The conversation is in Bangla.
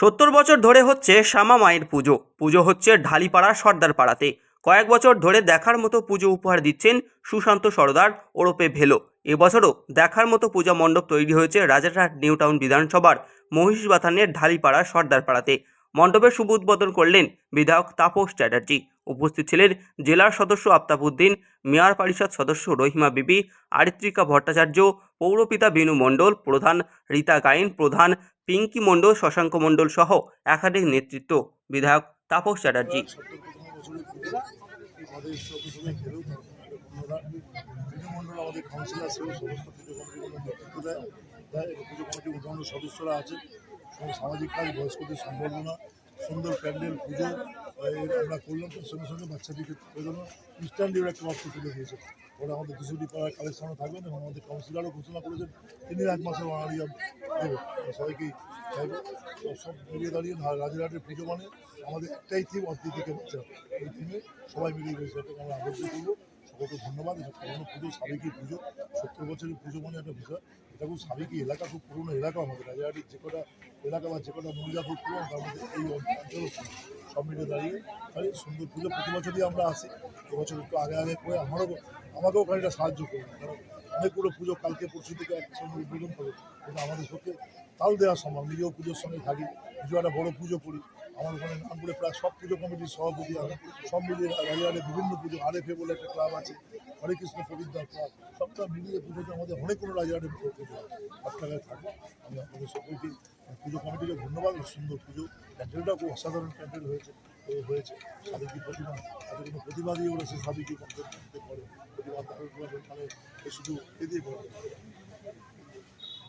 সত্তর বছর ধরে হচ্ছে শ্যামা মায়ের পুজো। পুজো হচ্ছে ঢালিপাড়া সর্দার পাড়াতে কয়েক বছর ধরে দেখার মতো পুজো উপহার দিচ্ছেন সুশান্ত সরদার ওরপে ভেলো। এবছরও দেখার মতো পূজা মণ্ডপ তৈরি হয়েছে রাজারহাট নিউ টাউন বিধানসভার মহিষবাথানের ঢালিপাড়া সর্দার পাড়াতে মণ্ডপের শুভ উদ্বোধন করলেন বিধায়ক তাপস চ্যাটার্জি। উপস্থিত ছিলেন জেলার সদস্য আফতাবউদ্দিন, মেয়র পরিষদ সদস্য রহিমা বিবি, আরিত্রিকা ভট্টাচার্য, পৌরপিতা বিনু মণ্ডল প্রধান, রীতা গাইন প্রধান, পিঙ্কি মণ্ডল, শশাঙ্ক মণ্ডল সহ একাধিক নেতৃত্ব বিধায়ক তাপস চ্যাটার্জি। সামাজিক কাজ বয়স্কদের সম্বর্ধনা সুন্দর প্যান্ডেল, পুজো আমরা করলাম তার সঙ্গে সঙ্গে বাচ্চাদেরকে জন্য ইনস্ট্যান্ট একটা অর্থ তুলে দিয়েছে। ওরা আমাদের দুশোটি পাড়ার কালেকশনও থাকবেন এবং আমাদের কাউন্সিলারও ঘোষণা করেছেন, তিনি এক মাসের দেবেন। আমরা সবাইকেই চাইব সব দাঁড়িয়ে না- রাজারহাটের পুজো মানে আমাদের একটাই থিম অতিথিকে বাচ্চা। এই থিমে সবাই মিলিয়ে এটাকে আমরা আবদ্ধ করব। সকলকে ধন্যবাদ। এটা পুরোনো পুজো, সাবেকি পুজো, সত্তর বছরের পুজো মানে একটা বিষয়। এটা খুব সাবেকি এলাকা, খুব পুরোনো এলাকা আমাদের। রাজারহাটের যে কটা এলাকা বা যে কটা মহিলা খুব তার মধ্যে এই অঞ্চল সব মিলে দাঁড়িয়ে তাই সুন্দর পুজো। প্রতি বছরই আমরা আসি এবছর একটু আগে আগে করে আমারও, আমাকেও খানিকটা সাহায্য করবে কারণ অনেকগুলো পুজো কালকে পরশু থেকে একসঙ্গে উদ্বোধন করে কিন্তু আমাদের পক্ষে তাল দেওয়া সম্ভব। নিজেও পুজোর সঙ্গে থাকি। পুজো একটা বড় পুজো করি। আমার ওখানে নাম করে প্রায় সব পুজো কমিটির সভাপতি আমি সব মিলিয়ে রাজারে বিভিন্ন পুজো আরএফএ বলে একটা ক্লাব আছে, হরে কৃষ্ণ প্রবিদ্যা ক্লাব সবটা মিলিয়ে পুজোতে আমাদের অনেকগুলো রাজারে পুজো সব জায়গায় থাকে আমি আপনাদের সকলকে পুজো কমিটিকে ধন্যবাদ সুন্দর পুজো। প্যান্ডেলটাও খুব অসাধারণ প্যান্ডেল হয়েছে হয়েছে। সাবেকি প্রতিমা তাদের কোনো প্রতিমা দিয়ে ওরা সে সাবেকি করে তাদের মানে শুধু এ দিয়ে করে